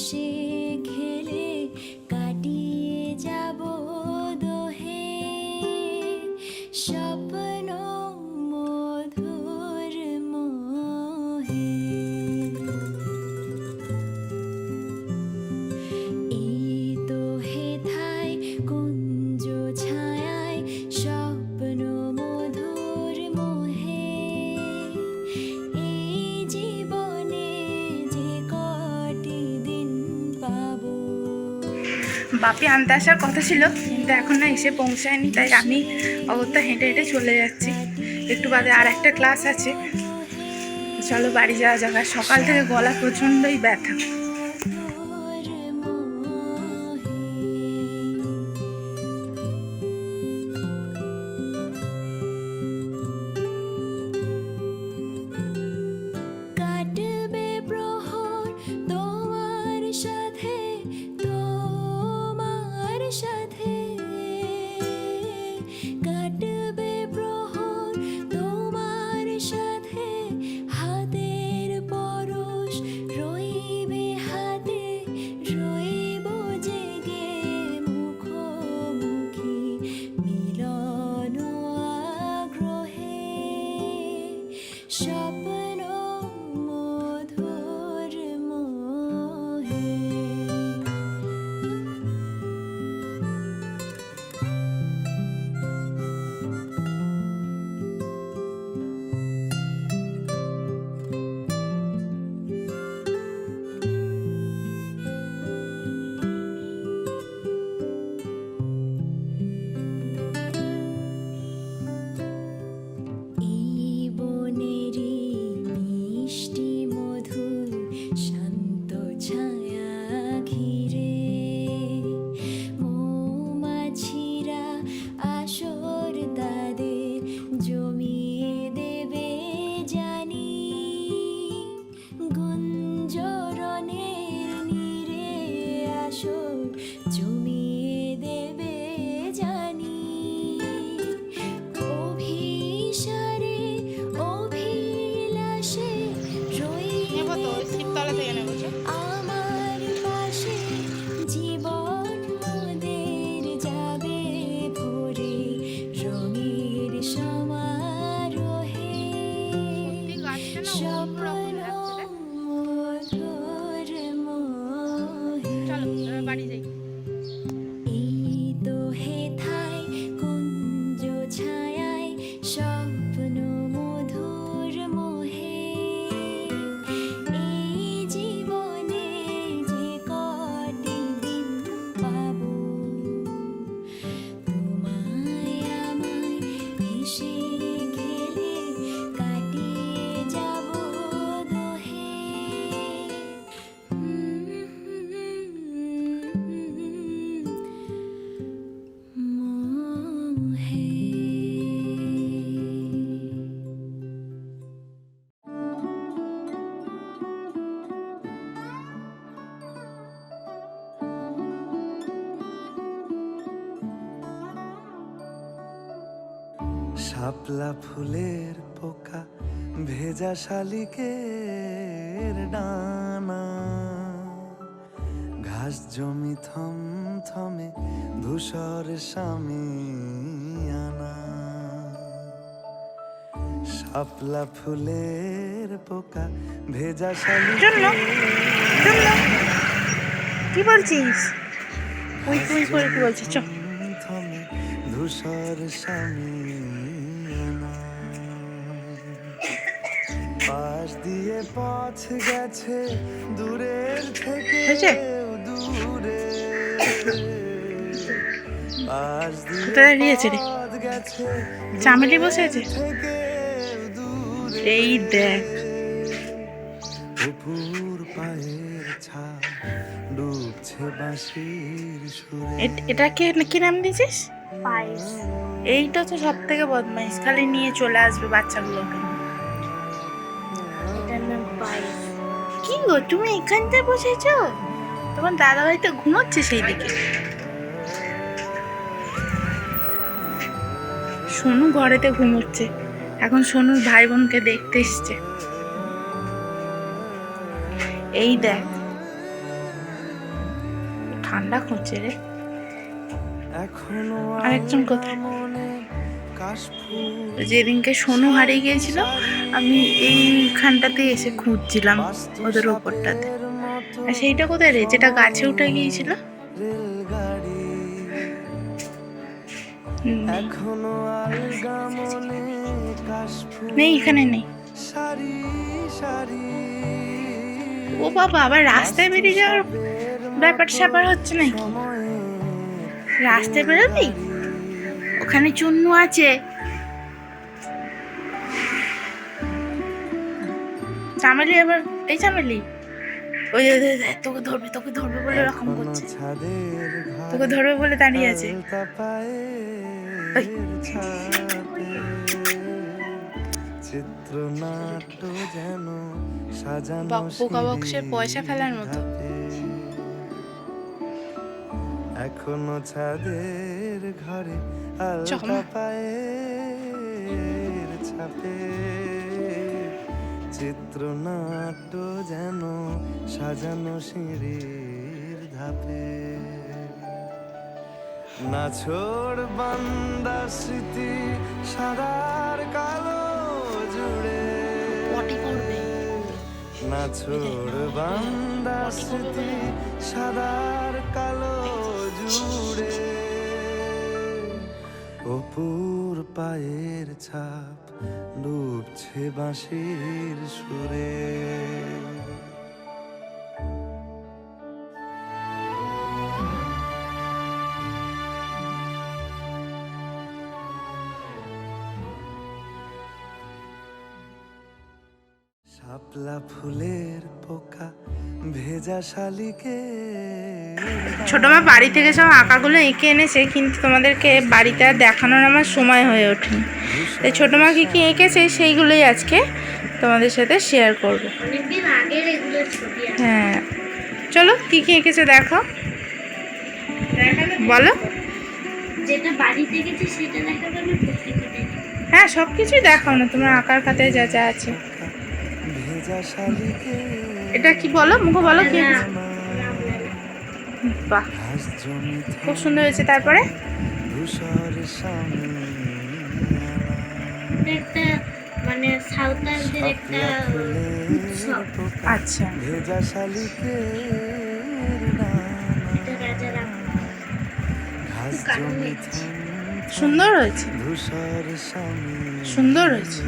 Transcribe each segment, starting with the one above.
心。বাপি আনতে আসার কথা ছিল, কিন্তু এখন না এসে পৌঁছায়নি, তাই আমি অগত্যা হেঁটে হেঁটে চলে যাচ্ছি। একটু বাদে আর একটা ক্লাস আছে। চলো বাড়ি যাওয়া যাক। আর সকাল থেকে গলা প্রচণ্ডই ব্যথা। shop. শাপলা ফুলের পোকা ভেজা শালিকের ডানা। ঘাস জমি থম থমে ধূসর স্বামী। আনা শাপলা ফুলের পোকা ভেজা কি বলছিস? ওই তুই করে কি বলছিস? চ। থমে ধূসর সামিয়ানা পাশ দিয়ে পথ গেছে দূরের থেকে দূরে। কোথায় দাঁড়িয়েছে রে? চামেলি বসে আছে এই দেখ। এটা কি কি নাম দিয়েছিস? এইটা তো সব থেকে বদমাইশ। খালি নিয়ে চলে আসবে বাচ্চাগুলোকে। কি গো তুমি এখানটায় বসেছো? তোমার দাদা ভাই তো ঘুমোচ্ছে সেই দিকে সোনু ঘরেতে ঘুমোচ্ছে। এখন সোনুর ভাই বোনকে দেখতে এসছে। এই দেখ। ঠান্ডা খুঁজছে রে। এখনও আরেকজন কোথায়? মনে যেদিনকে সোনু হারিয়ে গিয়েছিল আমি এইখানটাতে এসে খুঁজছিলাম ওদের ওপরটাতে। আর সেইটা কোথায় রে? যেটা গাছে উঠে গিয়েছিল? নেই এখানে নেই। সারি সারি ও বাবা আবার রাস্তায় বেরিয়ে যাওয়ার ব্যাপার স্যাপার হচ্ছে নাকি? রাস্তায় বেরোবি ওখানে চুন্নু আছে। চামেলি এবার এই চামেলি? ওই তোকে ধরবে তোকে ধরবে বলে এরকম এখনও করছে ছাদের তোকে ধরবে বলে দাঁড়িয়ে আছে। চিত্রনাট্য যেন সাজানো বক- পোকা বক্সে পয়সা ফেলার মতো। এখনও ছাদের ঘরে আলতা। পায়ের ছাপে চিত্রনাট্য যেন সাজানো সিঁড়ির ধাপে। নাছোড় বান্দা স্মৃতি সাদার কালো জুড়ে। করবে নাছোড় বান্দা স্মৃতি সাদার কালো জুড়ে। অপুর পায়ের ছাপ ডুবছে বাঁশির সুরে। শাপলা ফুলের পোকা ভেজা শালিকে। ছোট মা, বাড়ি থেকে সব আঁকাগুলো এঁকে এনেছে, কিন্তু তোমাদেরকে বাড়িতে আর দেখানোর আমার সময় হয়ে ওঠেনি। তাই ছোটো মা কী কী এঁকেছে সেইগুলোই আজকে তোমাদের সাথে শেয়ার করব। হ্যাঁ। চলো কী কী এঁকেছে দেখো। বলো। হ্যাঁ সব কিছুই দেখাও না তোমার আঁকার খাতায় যা যা আছে। এটা কি বলো? মুখে বলো কি বাহ খুব সুন্দর হয়েছে তারপরে। সামনে একটা মানে সাঁওতালদের একটা উৎসব। আচ্ছা। ভেজা শালিকে এটা ঘাস সুন্দর হয়েছে। সুন্দর হয়েছে।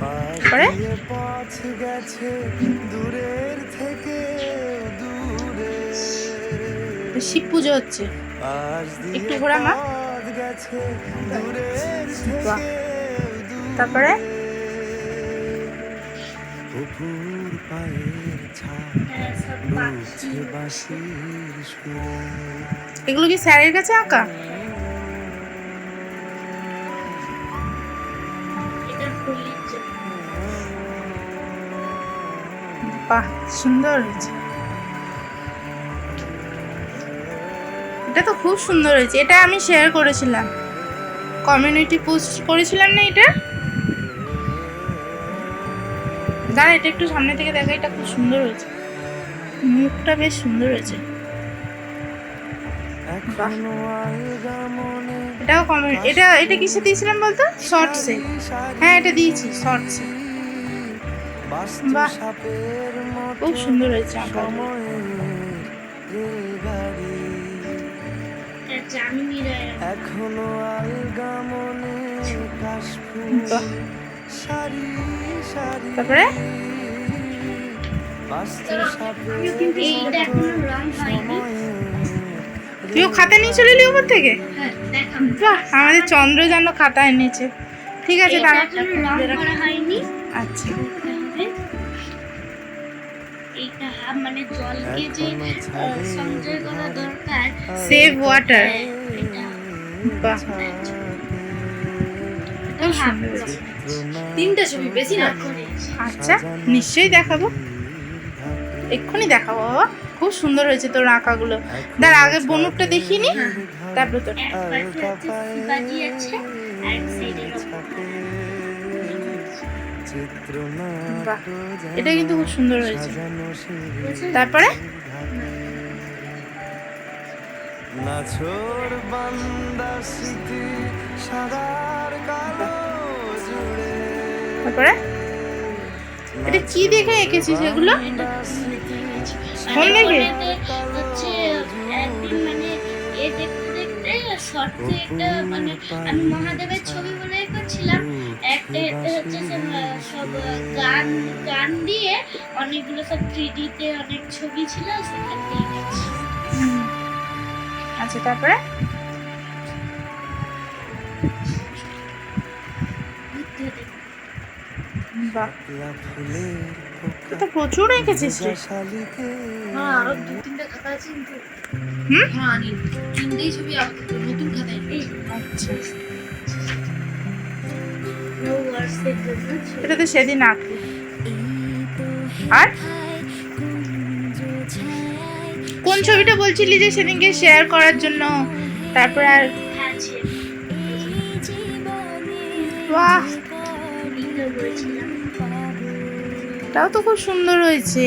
তারপরে? পথ গেছে দূরের থেকে দূরে শিব পুজো হচ্ছে। একটু ঘোরা মা। গেছে দূরের থেকে তারপরে? অপুর পায়ের এগুলো কি স্যারের কাছে আঁকা? বাহ সুন্দর হয়েছে। এটা তো খুব সুন্দর হয়েছে। এটা আমি শেয়ার করেছিলাম। কমিউনিটি পোস্ট করেছিলাম না এটা? দাঁড়া এটা একটু সামনে থেকে দেখা এটা খুব সুন্দর হয়েছে। মুখটা বেশ সুন্দর হয়েছে। এটাও কমেন্ট এটা এটা কিসে দিয়েছিলাম বলতো? শর্টসে হ্যাঁ এটা দিয়েছি শর্টসে। খুব সুন্দর হয়েছে আঁকা এখনও আলগা মনে কাশফুল। সারি সারি। তারপরে? বাস্তু সাপের কিন্তু এইটা এখনও রং হয়নি। তুইও খাতা নিয়ে চলে এলি উপর থেকে? হ্যাঁ বাহ আমাদের চন্দ্রযান খাতা এনেছে ঠিক আছে দাঁড়া। এখনও রং করা হয়নি। আচ্ছা। হবে এইটা মানে জলকে যে সঞ্চয় করা দরকার সেভ ওয়াটার হ্যাঁ, বাহ। তিনটে ছবি বেশি না। আচ্ছা নিশ্চয়ই দেখাবো। এক্ষুনি দেখাবো বাবা। খুব সুন্দর হয়েছে তোর আঁকাগুলো। দাঁড়া আগে বনুকটা দেখিনি নি। তারপর তোর এটা কিন্তু খুব সুন্দর হয়েছে। তারপরে? নাছোর বান্দা স্মৃতি সাদার কালো জুড়ে। তারপরে? এটা কি দেখে এঁকেছিস এগুলো? ফোন মানে দেখে? হচ্ছে একদিন মানে এ দেখতে দেখতে শর্টে একটা মানে আমি মহাদেবের ছবি বলে করছিলাম একটা হচ্ছে গান গান দিয়ে অনেকগুলো সব থ্রি তে অনেক ছবি ছিল সেখান। হুম, আচ্ছা তারপরে? বাহ তুই তো প্রচুর রেখেছিস রে। হ্যাঁ আরও দু তিনটা খাতা আছে কিন্তু। হুম? হ্যাঁ তিনটেই ছবি নতুন খাতায় আচ্ছা। এটা তো সেদিন আঁকলি আর? কোন ছবিটা বলছিলি যে সেদিনকে শেয়ার করার জন্য? তারপর আর? বাহ! এটাও তো খুব সুন্দর হয়েছে।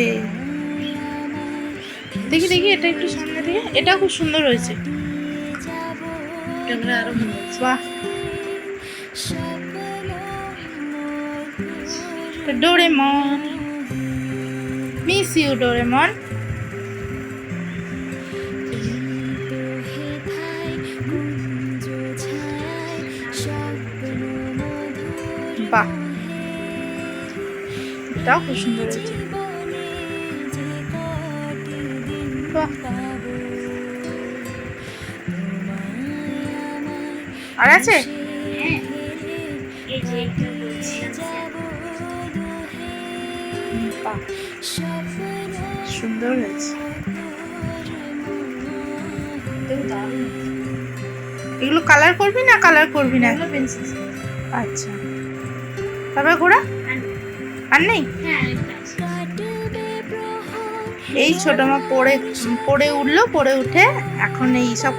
দেখি দেখি এটা একটু সামনে থেকে এটাও খুব সুন্দর হয়েছে। ক্যামেরা আরও বাহ! ডোরেমন মিস ইউ ডোরেমন বাহ। এটাও খুব সুন্দর হয়েছে। আর আছে? হ্যাঁ। বাহ সুন্দর হয়েছে। এগুলো কালার করবি না কালার করবি না? আচ্ছা। তারপরে ঘোড়া আর নেই। হ্যাঁ এই ছোট মা পড়ে পড়ে উঠল পড়ে উঠে এখন এই সব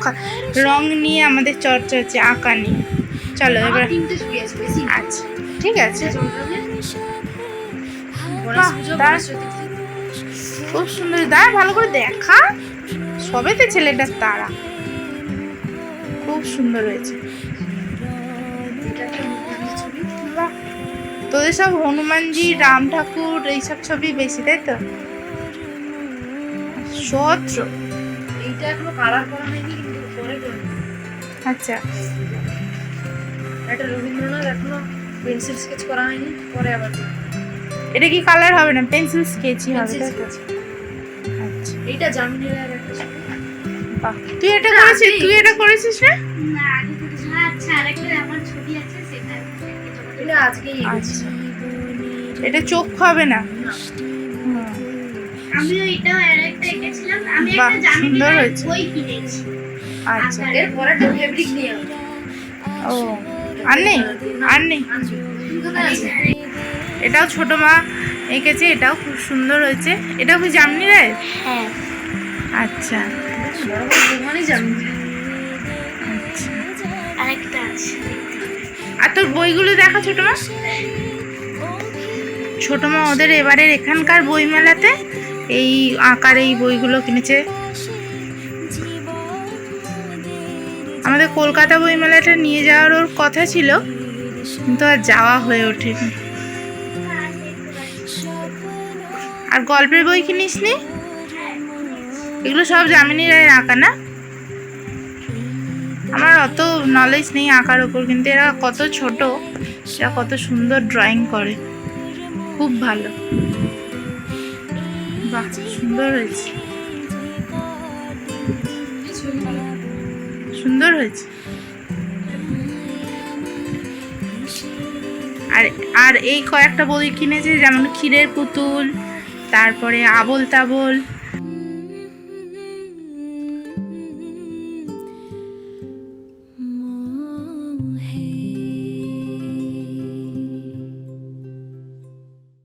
রং নিয়ে আমাদের চর্চা হচ্ছে আঁকা নিয়ে। চলো এবার। আচ্ছা ঠিক আছে। খুব সুন্দর। দাঁড়া ভালো করে দেখা। সবেতে ছেলেটার তারা। খুব সুন্দর হয়েছে। এটা তোদের সব হনুমানজি রাম ঠাকুর এইসব ছবি বেশি তাই তো? সত্র এইটা এখনও কালার করা হয়নি কিন্তু পরে আচ্ছা। একটা রবীন্দ্রনাথ এখনও পেন্সিল স্কেচ করা হয়নি পরে আবার। এটা কি কালার হবে না? পেন্সিল স্কেচই হবে আচ্ছা। এইটা জামিনের আর একটা বাহ। তুই এটা করেছিস? তুই এটা করেছিস না না আগে করেছি আচ্ছা আরেকটা আমার ছবি আছে সেটা এটা আজকেই আচ্ছা। এটা চোখ হবে না। আমিও এটা আরেকটা এঁকেছিলাম। আমি একটা হয়েছে। বই কিনেছি। আচ্ছা। এর পরেরটা ফেব্রিক নিয়ে ও আর নেই? আর নেই। এটাও ছোট মা এঁকেছে এটাও খুব সুন্দর হয়েছে। এটাও কি জামনি রে? হ্যাঁ। আচ্ছা। আচ্ছা আর তোর বইগুলো দেখা ছোট মা? ছোট মা ওদের এবারের এখানকার বইমেলাতে এই আঁকার এই বইগুলো কিনেছে। আমাদের কলকাতা বইমেলাটা নিয়ে যাওয়ার ওর কথা ছিল কিন্তু আর যাওয়া হয়ে ওঠেনি। আর গল্পের বই কিনিস নি? এগুলো সব জামিনী রায়ের আঁকা না? আমার অত নলেজ নেই আঁকার ওপর, কিন্তু এরা কত ছোট, এরা কত সুন্দর ড্রয়িং করে। খুব ভালো। সুন্দর হয়েছে। সুন্দর হয়েছে। আর আর এই কয়েকটা বই কিনেছে, যেমন ক্ষীরের পুতুল তারপরে আবল তাবল